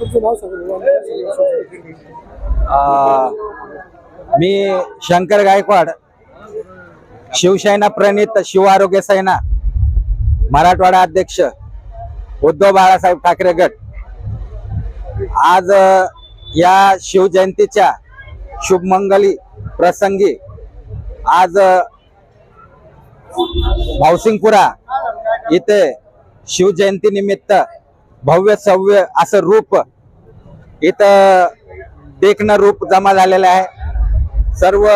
तुमचं नाव सांगा मी शंकर गायकवाड शिवसेना प्रणित शिव आरोग्य सेना मराठवाडा अध्यक्ष उद्धव बाळासाहेब ठाकरे गट. आज या शिवजयंतीच्या शुभमंगली प्रसंगी आज भाऊसिंगपुरा भावसिंगपुरा इथे शिवजयंती निमित्त भव्य सव्य असं रूप इथं देखणं रूप जमा झालेलं आहे. सर्व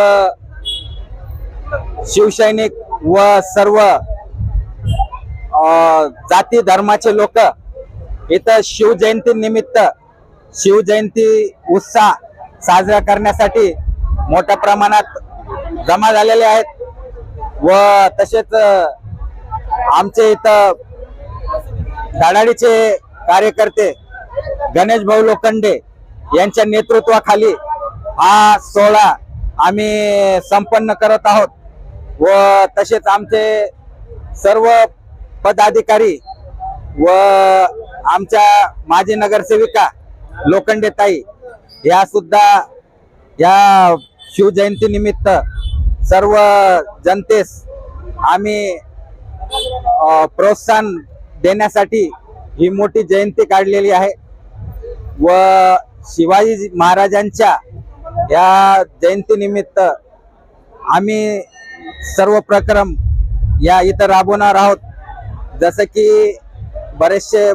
शिवसैनिक व सर्व जाती धर्माचे लोक इथं शिवजयंती निमित्त शिवजयंती उत्साह साजरा करण्यासाठी मोठ्या प्रमाणात जमा झालेले आहेत. व तसेच आमचे इथं धडाडीचे कार्यकर्ते गणेश भाऊ लोखंडे यांच्या नेतृत्वाखाली हा सोहळा आम्ही संपन्न करत आहोत. व तसेच आमचे सर्व पदाधिकारी व आमच्या माजी नगरसेविका लोखंडे ताई या सुद्धा या शिवजयंती निमित्त सर्व जनतेस आम्ही प्रोत्साहन देण्यासाठी ही मोठी जयंती काढलेली आहे. व शिवाजी महाराजांच्या या जयंतीनिमित्त आम्ही सर्व प्रक्रम या इथं राबवणार आहोत. जसं की बरेचसे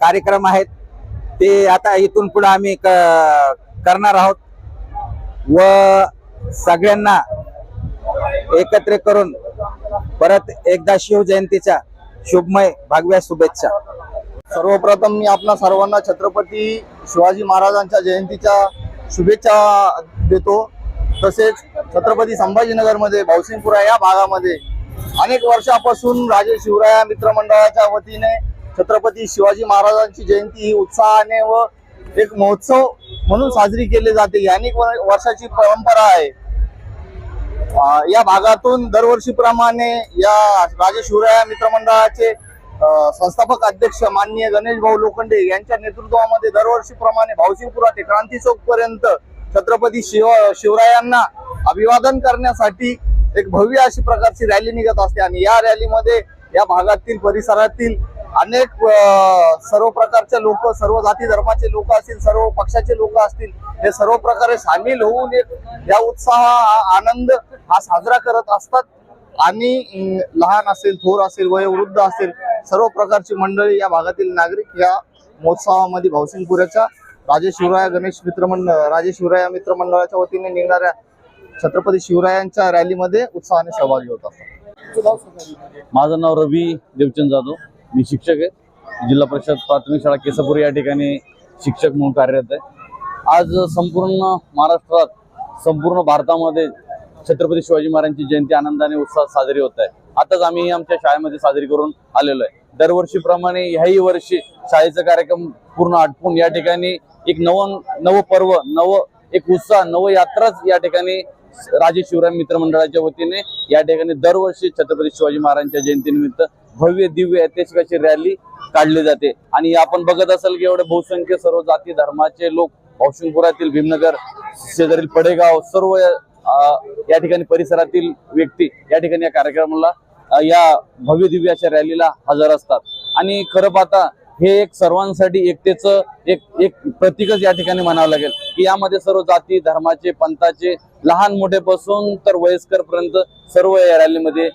कार्यक्रम आहेत ते आता इथून पुढे आम्ही क- करणार आहोत. व सगळ्यांना एकत्र करून परत एकदा शिवजयंतीच्या शुभमय भगव्या शुभेच्छा. सर्वप्रथम मी आपल्या सर्वांना छत्रपती शिवाजी महाराजांच्या जयंतीच्या शुभेच्छा देतो. तसेच छत्रपती संभाजीनगरमध्ये भावसिंगपुरा या भागामध्ये अनेक वर्षापासून राजे शिवराया मित्रमंडळाच्या वतीने छत्रपती शिवाजी महाराजांची जयंती ही उत्साहाने व एक महोत्सव म्हणून साजरी केली जाते. ही अनेक वर्षाची परंपरा आहे. या भागातून दरवर्षीप्रमाणे या राजे शिवराया मित्रमंडळाचे संस्थापक अध्यक्ष माननीय गणेश भाऊ लोखंडे यांच्या नेतृत्वामध्ये दरवर्षीप्रमाणे भावसिंगपुरा ते क्रांती चौक पर्यंत छत्रपती शिव शिवरायांना अभिवादन करण्यासाठी एक भव्य अशी प्रकारची रॅली निघत असते. आणि या रॅलीमध्ये या भागातील परिसरातील अनेक सर्व प्रकारचे लोक सर्व जाती धर्माचे लोक असतील सर्व पक्षाचे लोक असतील हे सर्व प्रकारे सामील होऊन एक या उत्साह हा आनंद हा साजरा करत असतात. आणि लहान असेल थोर असेल वयोवृद्ध असेल सर्व प्रकारची मंडळी या भागातील नागरिक या महोत्सवामध्ये भावसिंगपुराच्या राजे शिवराया गणेश मित्रमंडळ राजे शिवराया मित्रमंडळाच्या वतीने निघणाऱ्या छत्रपती शिवरायांच्या रॅलीमध्ये उत्साहाने सहभागी होत असतात. माझं नाव रवी देवचंद जाधव. मी शिक्षक आहे. जिल्हा परिषद प्राथमिक शाळा केसापूर या ठिकाणी शिक्षक म्हणून कार्यरत आहे. आज संपूर्ण महाराष्ट्रात संपूर्ण भारतामध्ये छत्रपती शिवाजी महाराजांची जयंती आनंदाने उत्साहात साजरी होत आहे. आताच आम्ही आमच्या शाळेमध्ये साजरी करून आलेलो आहे. दरवर्षीप्रमाणे ह्याही वर्षी शाळेचा कार्यक्रम पूर्ण आटपून या ठिकाणी एक नव नव पर्व नव एक उत्साह नव यात्राच या ठिकाणी राजे शिवराय मित्रमंडळाच्या वतीने या ठिकाणी दरवर्षी छत्रपती शिवाजी महाराजांच्या जयंतीनिमित्त भव्य दिव्य ऐतिहासिकाची रॅली काढली जाते. आणि आपण बघत असाल की एवढे बहुसंख्य सर्व जाती धर्माचे लोक औशिंगपुरातील भीमनगर शेजारील पडेगाव सर्व या ठिकाणी परिसरातील व्यक्ती या ठिकाणी या कार्यक्रमाला या भव्य दिव्य अशा रॅलीला हजर असतात. आणि खरं पाहता हे एक सर्वांसाठी एकतेचं एक एक प्रतीकच या ठिकाणी म्हणावं लागेल. की यामध्ये सर्व जाती धर्माचे पंथाचे लहान मोठेपासून तर वयस्करपर्यंत सर्व या रॅलीमध्ये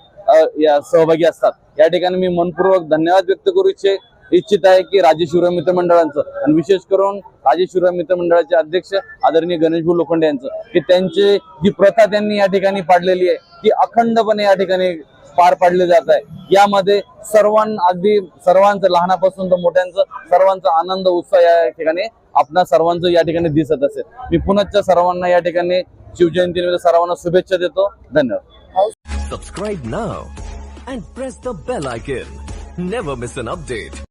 या सहभागी असतात. या ठिकाणी मी मनपूर्वक धन्यवाद व्यक्त करू इच्छे इच्छित आहे की राजे शिवराय मित्र मंडळांचं आणि विशेष करून राजे शिवराय मित्र मंडळाचे अध्यक्ष आदरणीय गणेशभाऊ लोखंडे यांचं की त्यांची जी प्रथा त्यांनी या ठिकाणी पाडलेली आहे ती अखंडपणे या ठिकाणी पार पाडले जात आहे. यामध्ये सर्वांना अगदी सर्वांचं लहानापासून तर मोठ्यांचं सर्वांचा आनंद उत्साह या ठिकाणी आपणा सर्वांचं या ठिकाणी दिसत असेल. मी पुनश्च सर्वांना या ठिकाणी शिवजयंतीनिमित्त सर्वांना शुभेच्छा देतो. धन्यवाद. Subscribe now and press the bell icon never miss an update